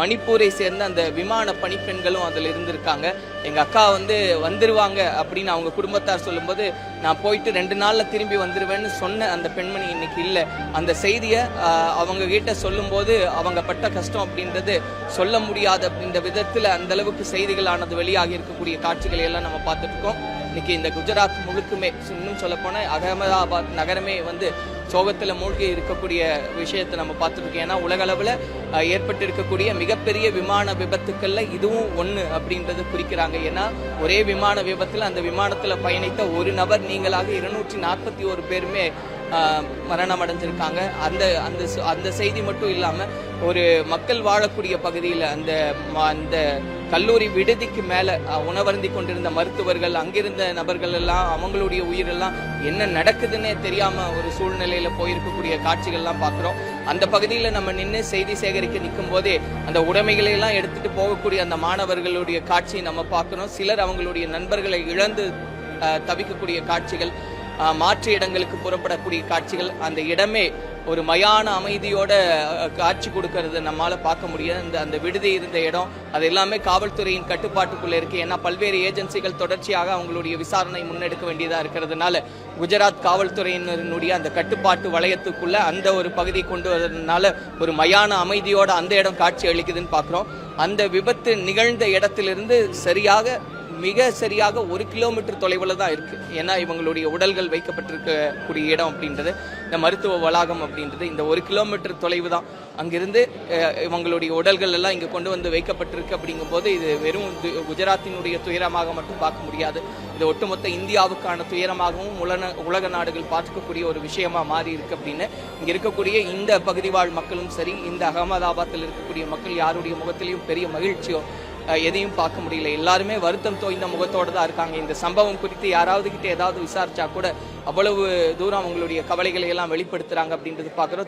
மணிப்பூரை சேர்ந்த அந்த விமான பணிப்பெண்களும் அதில் இருந்திருக்காங்க. எங்கள் அக்கா வந்து வந்துருவாங்க அப்படின்னு அவங்க குடும்பத்தார் சொல்லும்போது நான் போயிட்டு ரெண்டு நாளில் திரும்பி வந்துடுவேன்னு சொன்ன அந்த பெண்மணி இன்னைக்கு இல்லை. அந்த செய்தியை அவங்க கிட்ட சொல்லும்போது அவங்க பட்ட கஷ்டம் அப்படின்றது சொல்ல முடியாத அப்படின்ற விதத்தில் அந்த அளவுக்கு செய்திகளானது வெளியாகி இருக்கக்கூடிய காட்சிகளை எல்லாம் நம்ம பார்த்துட்டு இருக்கோம். இன்னைக்கு இந்த குஜராத் முழுக்குமே இன்னும் சொல்ல அகமதாபாத் நகரமே வந்து சோகத்தில் மூழ்கி இருக்கக்கூடிய விஷயத்தை நம்ம பார்த்துருக்கோம். ஏன்னா உலகளவில் ஏற்பட்டு இருக்கக்கூடிய மிகப்பெரிய விமான விபத்துக்களில் இதுவும் ஒன்று அப்படின்றது குறிக்கிறாங்க. ஏன்னா ஒரே விமான விபத்தில் அந்த விமானத்தில் பயணித்த ஒரு நபர் நீங்களாக இருநூற்றி நாற்பத்தி ஒரு பேருமே மரணம் அடைஞ்சிருக்காங்க அந்த அந்த அந்த செய்தி மட்டும் இல்லாம ஒரு மக்கள் வாழக்கூடிய பகுதியில் அந்த அந்த கல்லூரி விடுதிக்கு மேல உணவருந்தி கொண்டிருந்த மருத்துவர்கள் அங்கிருந்த நபர்கள் எல்லாம் அவங்களுடைய உயிரெல்லாம் என்ன நடக்குதுன்னே தெரியாம ஒரு சூழ்நிலையில போயிருக்கக்கூடிய காட்சிகள்லாம் பார்க்குறோம் அந்த பகுதியில் நம்ம நின்று செய்தி சேகரிக்க நிற்கும் போதே அந்த உடைமைகளை எல்லாம் எடுத்துட்டு போகக்கூடிய அந்த மாணவர்களுடைய காட்சியை நம்ம பார்க்குறோம் சிலர் அவங்களுடைய நண்பர்களை இழந்து தவிக்கக்கூடிய காட்சிகள். மாற்று இடங்களுக்கு புறப்படக்கூடிய காட்சிகள் அந்த இடமே ஒரு மயான அமைதியோட காட்சி கொடுக்கறது நம்மால பார்க்க முடியாது. அந்த அந்த விடுதி இருந்த இடம் அது எல்லாமே காவல்துறையின் கட்டுப்பாட்டுக்குள்ள இருக்கு. ஏன்னா பல்வேறு ஏஜென்சிகள் தொடர்ச்சியாக அவங்களுடைய விசாரணை முன்னெடுக்க வேண்டியதா இருக்கிறதுனால குஜராத் காவல்துறையினருடைய அந்த கட்டுப்பாட்டு வளையத்துக்குள்ள அந்த ஒரு பகுதி கொண்டு வரதுனால ஒரு மயான அமைதியோட அந்த இடம் காட்சி அளிக்குதுன்னு பார்க்குறோம். அந்த விபத்து நிகழ்ந்த இடத்திலிருந்து சரியாக மிக சரியாக ஒரு கிலோமீட்டர் தொலைவில் தான் இருக்கு. ஏன்னா இவங்களுடைய உடல்கள் வைக்கப்பட்டிருக்கக்கூடிய இடம் அப்படின்றது இந்த மருத்துவ வளாகம் அப்படின்றது இந்த ஒரு கிலோமீட்டர் தொலைவு தான். அங்கிருந்து இவங்களுடைய உடல்கள் எல்லாம் இங்கே கொண்டு வந்து வைக்கப்பட்டிருக்கு அப்படிங்கும்போது இது வெறும் குஜராத்தினுடைய துயரமாக மட்டும் பார்க்க முடியாது. இது ஒட்டுமொத்த இந்தியாவுக்கான துயரமாகவும் உலக உலக நாடுகள் பார்க்கக்கூடிய ஒரு விஷயமா மாறி இருக்கு அப்படின்னு. இங்கே இருக்கக்கூடிய இந்த பகுதி வாழ் மக்களும் சரி இந்த அகமதாபாத்தில் இருக்கக்கூடிய மக்கள் யாருடைய முகத்திலையும் பெரிய மகிழ்ச்சியோ எதையும் பார்க்க முடியல. எல்லாருமே வருத்தம் தோய்ந்த முகத்தோட தான் இருக்காங்க. இந்த சம்பவம் குறித்து யாராவது கிட்ட ஏதாவது விசாரிச்சா கூட அவ்வளவு தூரம் அவங்களுடைய கவலைகளை எல்லாம் வெளிப்படுத்துறாங்க அப்படின்றது பார்க்குறோம்.